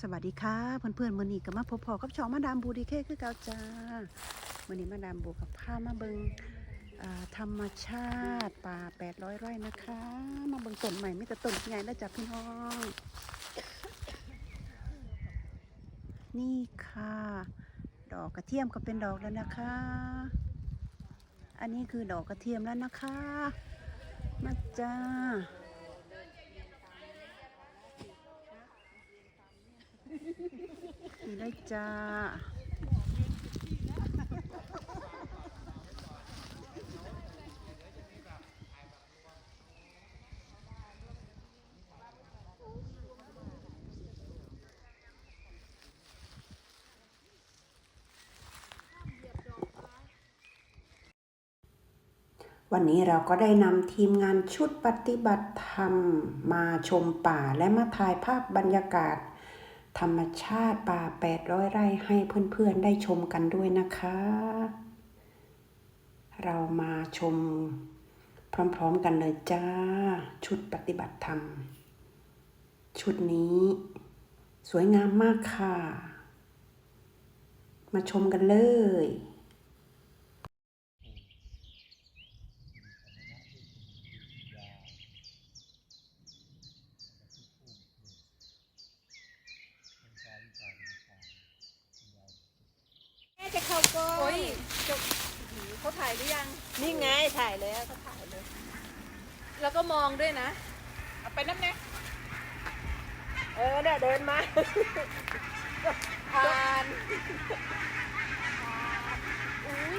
สวัสดีค่ะเพื่อนๆมื่อนี้ก็มาพบพอกับช่องมาดามบูดีเคคือเกาจ้ามือนี้มาดามบูกับผ้ามาเบิงธรรมชาติป่าแปดร้อยไร่นะคะ มาเบิงต้นใหม่ไม่แต่ต้นใหญ่แล้วจ้ะพี่น้อง นี่ค่ะ ดอกกระเทียมก็เป็นดอกแล้วนะคะ อันนี้คือดอกกระเทียมแล้วนะคะ มาจ้า นี่เลยจ้า วันนี้เราก็ได้นำทีมงานชุดปฏิบัติธรรม มาชมป่าและมาถ่ายภาพบรรยากาศ ธรรมชาติป่า 800 ไร่ให้เพื่อนๆได้ชมกันด้วยนะคะ เรามาชมพร้อมๆกันเลยจ้า ชุดปฏิบัติธรรม ชุดนี้ สวยงามมากค่ะ มาชมกันเลย แม่จะเข้าก่อนโอ้ยจบเขาถ่ายหรือยัง นี่ไงถ่ายแล้วเขาถ่ายเลย แล้วก็มองด้วยนะ เอาไปนั่นไงเออเนี่ยเดินมา ผ่านอุ้ย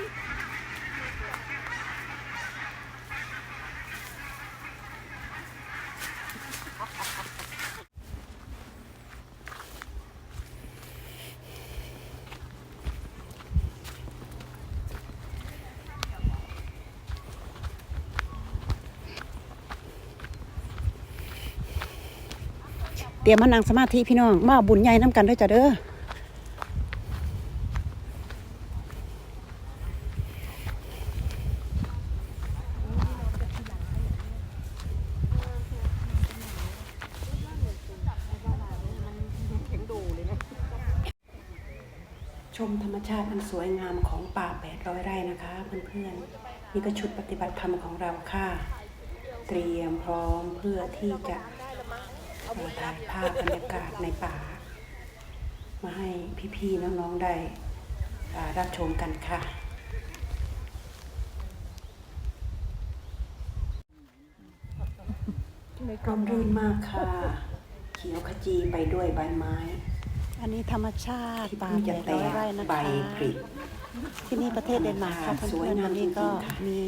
เตรียมมานั่งสมาธิพี่น้อง มาบุญใหญ่น้ำกันด้วยจ้ะเด้อชมธรรมชาติอันสวยงามของป่า800ไร่นะคะเพื่อนๆนี่ก็ชุดปฏิบัติธรรมของเราค่ะ เตรียมพร้อมเพื่อที่จะ ถ่ายภาพบรรยากาศในป่า มาให้พี่ๆน้องๆได้อ่ารับชมกันค่ะร่มรื่นมากค่ะ เขียวขจีไปด้วยใบไม้ อันนี้ธรรมชาติที่ป่าเพิ่งแปจะดแตร้อยกไร่นะใบคะผลิ ที่นี่ประเทศเดนมาร์กค่ะสวเพื่ยอนๆงามวันนี้ก็จริงๆค่ะมี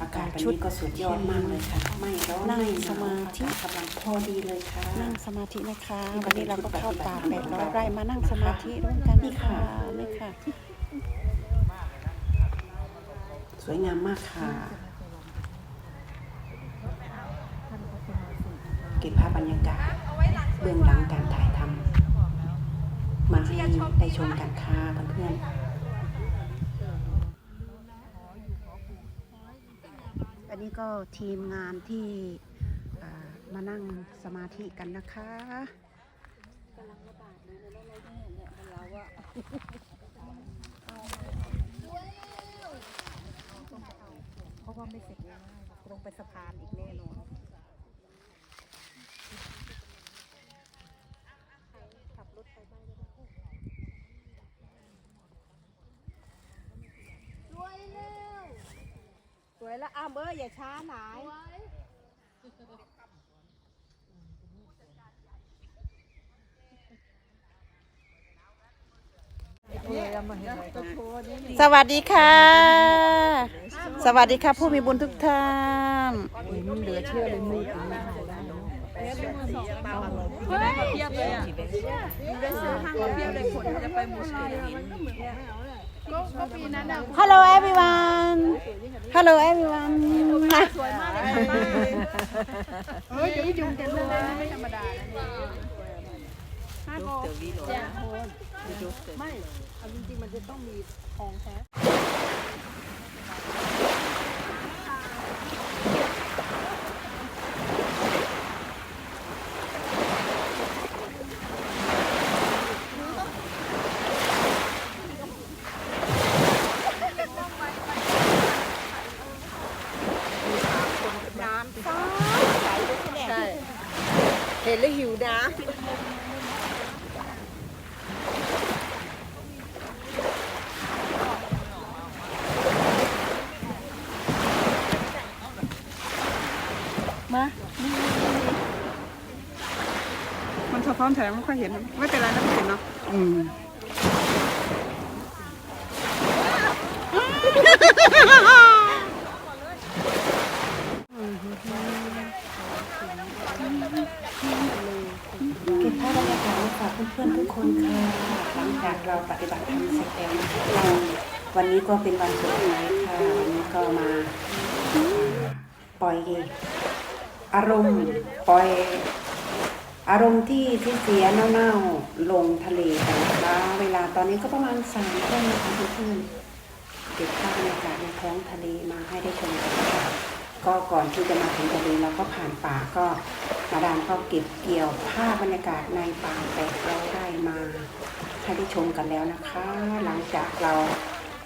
อากาศวันนี้ก็สุดยอดมากเลยค่ะ ไม่ร้อนนั่งไม่หนวสมาธิอากาศกำลังพอดีเลยค่ะ นั่งสมาธินะคะนี่ก็วันนี้เราก็เข้าป่าแปดร้อยไร่มานั่งนะคะสมาธิร่วมกันนี่นี่ค่ะค่ะนี่ค่ะ สวยงามมากค่ะ เก็บภาพบรรยากาศเบื้องหลังการถ่ายทำมาให้ได้ชมกันค่ะเพื่อนๆอั นี่ก็ทีมงานที่มานั่งสมาธิกันนะคะเพราะว่าไม่เสร็จง่ายลงไปสะพานอีกแน่นอนขับรถไปบ้างก็ได้รวยเร็วส วยแล้วอ้ามเอ้ยอย่าช้าหนายสวัสดีค่ะ สวัสดีค่ะผู้มีบุญทุกท่านเหลือเชื่อเลยมือถึงไม่หายได้เฮ้ยเพียบเลยอะได้ซื้อห้างก็เพียบเลยขนจะไปมูสลิมก็ก็ปีนั้นอะ Hello everyone Hello everyone สวยมากเลยค่ะเฮ้ยเดี๋ยวยุงกันเลยไม่ธรรมดาห้าโกแจ้งโคนไม่เอาจริงๆมันจะต้องมีทองแท้ พร้อมแถลงไม่ค่อยเห็น ไม่เป็นไรนะพี่เห็นเนาะอืมเก็บภาพบรรยากาศมาฝากเพื่อนๆทุกคนค่ะหลังจากเราปฏิบัติธรรมเสร็จแล้วเราวันนี้ก็เป็นวันสุดท้ายค่ะวันนี้ก็มาปล่อยอารมณ์ปล่อย อารมณ์ที่ที่เสียเน่าๆลงทะเลกันนะคะเวลาตอนนี้ก็ประมาณสามทุ่มนะคะเพื่อนๆเก็บภาพบรรยากาศในท้องทะเลมาให้ได้ชมกันค่ะก็ก่อนที่จะมาถึงทะเลเราก็ผ่านป่าก็มาดามก็เก็บเกี่ยวภาพบรรยากาศในป่าแปดเราได้มาให้ได้ชมกันแล้วนะคะ หลังจากเรา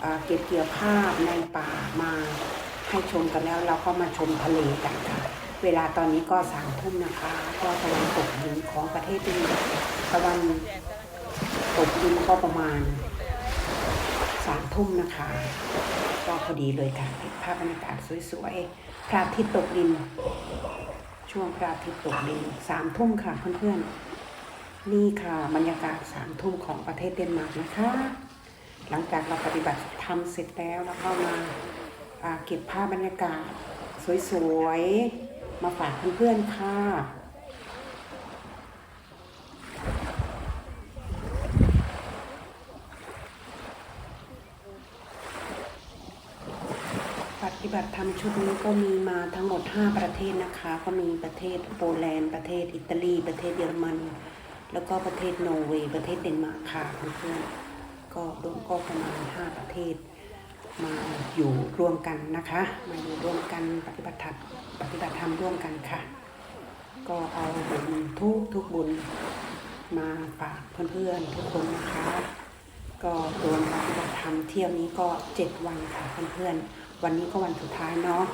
เอ่อเก็บเกี่ยวภาพในป่ามาให้ชมกันแล้วเราก็มาชมทะเลกันค่ะ เวลาตอนนี้ก็สามทุ่มนะคะ ก็ตะวันตกดินของประเทศดีตะวันตกดินก็ประมาณสามทุ่มนะคะ ก็พอดีเลยค่ะเก็บภาพบรรยากาศสวยๆพระอาทิตย์ตกดิน ช่วงพระอาทิตย์ตกดินสามทุ่มค่ะเพื่อนๆนี่ค่ะบรรยากาศสามทุ่มของประเทศเดนมาร์กนะคะ หลังจากเราปฏิบัติธรรมเสร็จแล้วแล้วก็มาอ่าเก็บภาพบรรยากาศสวยๆ มาฝากเพื่อนๆค่ะปฏิบัติธรรมชุดนี้ก็มีมาทั้งหมด 5 ประเทศนะคะ ก็มีประเทศโปแลนด์ ประเทศอิตาลี ประเทศเยอรมัน แล้วก็ประเทศนอร์เวย์ ประเทศเดนมาร์กค่ะเพื่อนๆก็รวมก็ประมาณ 5 ประเทศ มาอยู่ร่วมกันนะคะ มาอยู่ร่วมกันปฏิบัติธรรมปฏิบัติธรรมร่วมกันค่ะ ก็เอาบุญทุกทุกบุญมาฝากเพื่อนๆทุกคนนะคะ ก็รวมปฏิบัติธรรมเที่ยวนี้ก็เจ็ดวันค่ะเพื่อนๆวันนี้ก็วันสุดท้ายเนาะ